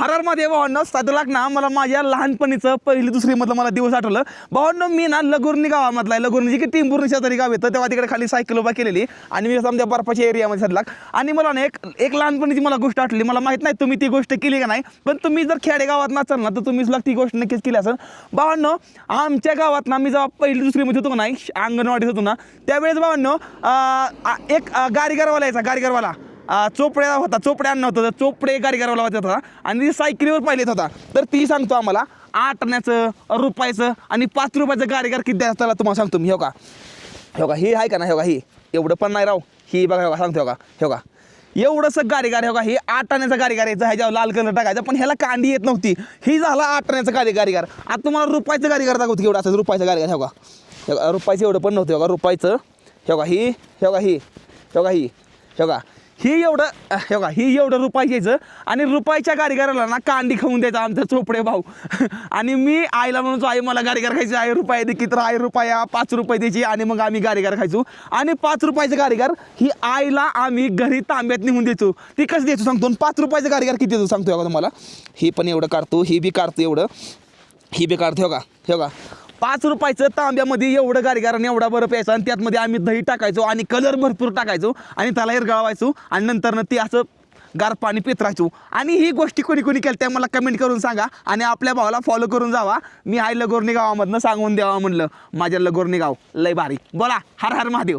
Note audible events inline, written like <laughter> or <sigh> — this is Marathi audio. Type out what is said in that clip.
हर भावांनो साधू ना मला माझ्या लहानपणीचं पहिली दुसरी मधलं मला दिवस आठवलं. भावांनो मी ना लगुर्नी गावामधला आहे. लगुर्नी जे की टिंबुर्णी शेजारी गाव येतं तेव्हा तिकडे खाली सायकल उभा केलेली. आणि मी समजा बर्फाच्या एरियामध्ये सदलाक आणि मला ना एक एक लहानपणीची मला गोष्ट आठवली. मला माहीत नाही तुम्ही ती गोष्ट केली का नाही पण तुम्ही जर खेडेगावात नाचाल ना तर तुम्ही सुद्धा ती गोष्ट नक्कीच केली असेल. भावांनो आमच्या गावात ना मी जेव्हा पहिली दुसरीमध्ये होतो का नाही अंगणवाडीत होतो ना त्यावेळेस भावांनो आ- एक गारीगरवाला यायचा गारीगरवाला. चोपड्या होता चोपड्या अन्न होतं तर चोपडे गाडीगारवाला होता आणि ती सायकलीवर पाहिलेत होता तर ती सांगतो आम्हाला आठ आण्याचं रुपयाचं आणि पाच रुपयाचं गाडीगार किती द्यायचं त्याला तुम्हाला सांगतो मी हो का हो का ही आहे का ना हो का ही एवढं पण नाही राव ही बघा हो का सांगतो हो का हो का एवढंसं गाडीगार हो का हे आठ आण्याचा गाडीगार यायचं ह्याच्यावर लाल कलर टाकायचा पण ह्याला कांडी येत नव्हती ही झाला आठ आण्याचा गाडी गाडीगार आता तुम्हाला रुपयाचं गाडीगार दाखवतो एवढं असं रुपयाचं गाडीगार हो का हो का रुपयाचं एवढं पण नव्हतं हो का रुपयाचं हो का ही हो का ही हो का ही हो का ही एवढं हे बघा ही एवढं रुपाय घ्यायचं आणि रुपायच्या गाडीगाराला ना कांडी खाऊन द्यायचा आमचा चोपडे भाऊ. <laughs> आणि मी आईला म्हणतो आई मला गारीगार खायची आई रुपये दे की तर आई रुपया पाच रुपये द्यायची आणि मग आम्ही गारीगार खायचो. आणि पाच रुपयाचं गारीगार ही आईला आम्ही घरी तांब्यात निघून द्यायचो. ती कसं द्यायचो सांगतो? आणि पाच रुपयाचं गारीगार किती देतो सांगतो का तुम्हाला. ही पण एवढं काढतो ही बी काढतो एवढं. ही बी काढतो हो का हो का पाच रुपयाचं तांब्यामध्ये एवढं गाडीगार एवढा बरं प्यायचं आणि त्यातमध्ये आम्ही दही टाकायचो आणि कलर भरपूर टाकायचो आणि त्याला हिरगाळवायचो आणि नंतरनं ती असं गार पाणी पितरायचो आणि ही गोष्टी कोणी कोणी केल्या त्या मला कमेंट करून सांगा आणि आपल्या भावाला फॉलो करून जावा. मी हाय लगोर्णी गावामधनं सांगून द्यावा म्हणलं. माझ्या लगोर्णी गाव लय भारी. बोला हर हर महादेव.